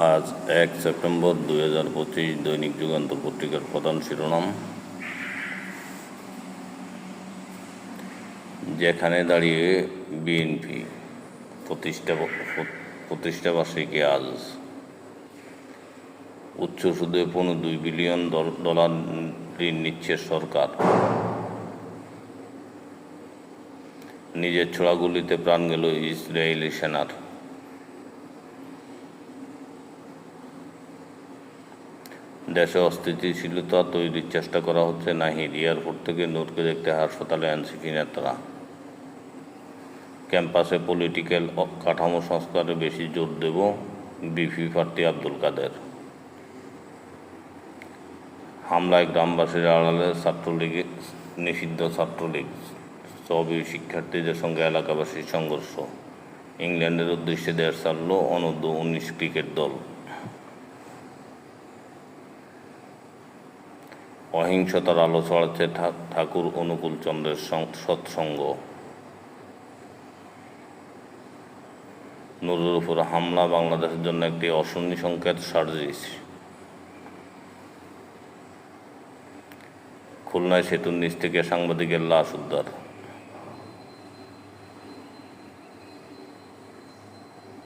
আজ এক সেপ্টেম্বর দুই হাজার পঁচিশ দৈনিক যুগান্তর পত্রিকার প্রধান শিরোনাম। যেখানে দাঁড়িয়ে বিএনপি প্রতিষ্ঠা প্রতিষ্ঠা আজ। উচ্চ সুদে পনেরো দুই বিলিয়ন ডল- ডলার ঋণ নিচ্ছে সরকার। নিজের ছোড়াগুলিতে প্রাণ গেল ইসরায়েলি সেনার। দেশে অস্থিতিশীলতা তৈরির চেষ্টা করা হচ্ছে নাহিদ এয়ারপোর্ট থেকে নূরকে দেখতে হাসপাতালে এনসিপি নেতারা ক্যাম্পাসে পলিটিক্যাল কাঠামো সংস্কারে বেশি জোর দেব বিপি প্রার্থী আব্দুল কাদের। হামলায় গ্রামবাসীর আড়ালে ছাত্রলীগ, নিষিদ্ধ ছাত্রলীগ, সবই শিক্ষার্থীদের সঙ্গে এলাকাবাসীর সংঘর্ষ। ইংল্যান্ডের উদ্দেশ্যে দেশ ছাড়ল অনূর্ধ্ব উনিশ ক্রিকেট দল। অহিংসতার আলো ছড়াচ্ছে ঠাকুর অনুকূল চন্দ্রের সৎসঙ্গ। নুরুর উপর হামলা বাংলাদেশের জন্য একটি অশনি সংকেত সার্জিস। খুলনায় সেতুর নিচ থেকে সাংবাদিকের লাশ উদ্ধার।